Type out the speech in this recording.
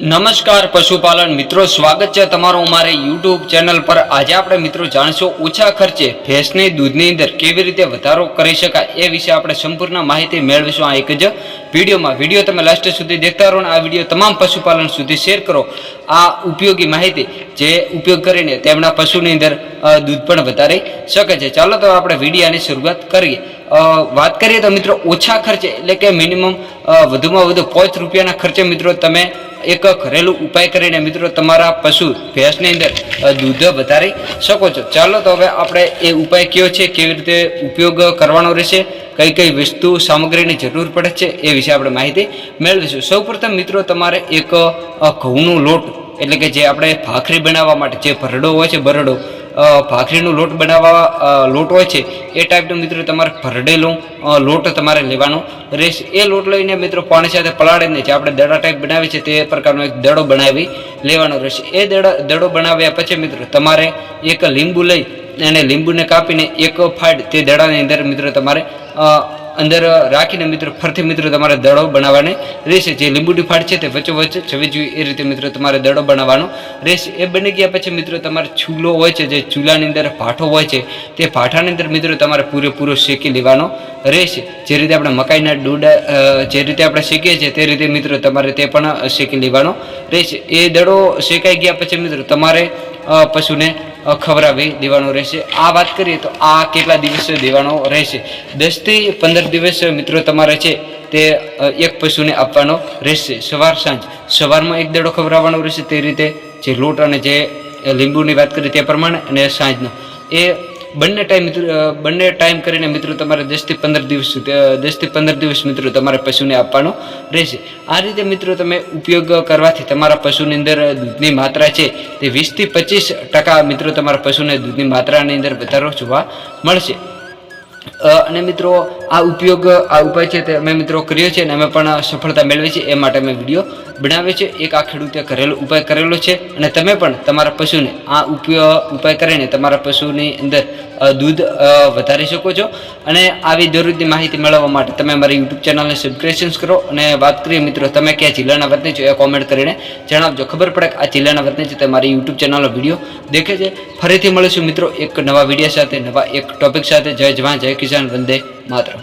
નમસ્કાર પશુપાલન મિત્રો, સ્વાગત છે તમારું અમારે યુટ્યુબ ચેનલ પર. આજે આપણે મિત્રો જાણશું ઓછા ખર્ચે ભેંસની દૂધની અંદર કેવી રીતે વધારો કરી શકાય એ વિશે આપણે સંપૂર્ણ માહિતી મેળવીશું આ એક જ વિડીયોમાં. વીડિયો તમે લાસ્ટ સુધી દેખતા રહો આ વીડિયો તમામ પશુપાલન સુધી શેર કરો. આ ઉપયોગી માહિતી જે ઉપયોગ કરીને તેમના પશુની અંદર દૂધ પણ વધારી શકે છે. ચાલો તો આપણે વિડીયાની શરૂઆત કરીએ. વાત કરીએ તો મિત્રો, ઓછા ખર્ચે એટલે કે મિનિમમ વધુમાં વધુ પાંચ રૂપિયાના ખર્ચે મિત્રો તમે એક ઘરેલું ઉપાય કરીને મિત્રો તમારા પશુ ભેંસની અંદર દૂધ વધારી શકો છો. ચાલો તો હવે આપણે એ ઉપાય કયો છે, કેવી રીતે ઉપયોગ કરવાનો રહેશે, કઈ કઈ વસ્તુ સામગ્રીની જરૂર પડે છે એ વિશે આપણે માહિતી મેળવીશું. સૌપ્રથમ મિત્રો તમારે એક ઘઉંનો લોટ એટલે કે જે આપણે ભાખરી બનાવવા માટે જે ભરડો હોય છે બરડો ભાખરીનો લોટ બનાવવા લોટ હોય છે, એ ટાઈપનો મિત્રો તમારે ભરડેલો લોટ તમારે લેવાનો રહેશે. એ લોટ લઈને મિત્રો પાણી સાથે પલાળીને જે આપણે દડા ટાઈપ બનાવીએ છીએ, તે પ્રકારનો એક દડો બનાવી લેવાનો રહેશે. એ દડા, દડો બનાવ્યા પછી મિત્રો તમારે એક લીંબુ લઈ અને લીંબુને કાપીને એક ફાડ તે દડાની અંદર મિત્રો તમારે અંદર રાખીને મિત્રો ફરતી મિત્રો તમારે દડો બનાવવાની રહેશે. જે લીંબુડી ફાડ છે તે વચ્ચોવચ્ચ છવી જોઈએ એ રીતે મિત્રો તમારે દડો બનાવવાનો રહેશે. એ બની ગયા પછી મિત્રો તમારે ચૂલો હોય છે, જે ચૂલાની અંદર ભાઠો હોય છે, તે ભાઠાની અંદર મિત્રો તમારે પૂરેપૂરો શેકી લેવાનો રહેશે. જે રીતે આપણે મકાઈના ડોડા જે રીતે આપણે શેકીએ છીએ તે રીતે મિત્રો તમારે તે પણ શેકી લેવાનો રહેશે. એ દડો શેકાઈ ગયા પછી મિત્રો તમારે પશુને ખવડાવી દેવાનો રહેશે. આ વાત કરીએ તો આ કેટલા દિવસે દેવાનો રહેશે? દસથી પંદર દિવસ મિત્રો તમારે છે તે એક પશુને આપવાનો રહેશે. સવાર સાંજ. સવારમાં એક દડો ખવડાવવાનો રહેશે તે રીતે. જે લોટ અને જે લીંબુની વાત કરી તે પ્રમાણે અને સાંજનો. એ બંને ટાઈમ મિત્રો બંને ટાઈમ કરીને મિત્રો તમારે દસથી પંદર દિવસ દસથી પંદર દિવસ મિત્રો તમારે પશુને આપવાનો રહેશે. આ રીતે મિત્રો તમે ઉપયોગ કરવાથી તમારા પશુની અંદર દૂધની માત્રા છે તે વીસથી પચીસ ટકા મિત્રો તમારા પશુને દૂધની માત્રાની અંદર વધારો જોવા મળશે. અને મિત્રો, આ ઉપયોગ, આ ઉપાય છે તે અમે મિત્રો કર્યો છે અને અમે પણ સફળતા મેળવી છે એ માટે અમે વીડિયો બનાવ્યો છે. એક આ ખેડૂતે કરેલો ઉપાય કરેલો છે અને તમે પણ તમારા પશુને આ ઉપયોગ ઉપાય કરીને તમારા પશુની અંદર દૂધ વધારી શકો છો. અને આવી દરરોજની માહિતી મેળવવા માટે તમે અમારી યુટ્યુબ ચેનલને સબસ્ક્રિપ્શન કરો અને વાત કરીએ મિત્રો, તમે કયા જિલ્લાના વતની છો એ કોમેન્ટ કરીને જણાવજો. ખબર પડે કે આ જિલ્લાના વતની છે તે મારી યુટ્યુબ ચેનલનો વીડિયો દેખે છે. ફરીથી મળીશું મિત્રો એક નવા વીડિયો સાથે, નવા એક ટોપિક સાથે. જય જવાન, જય किसान वंदे मातरम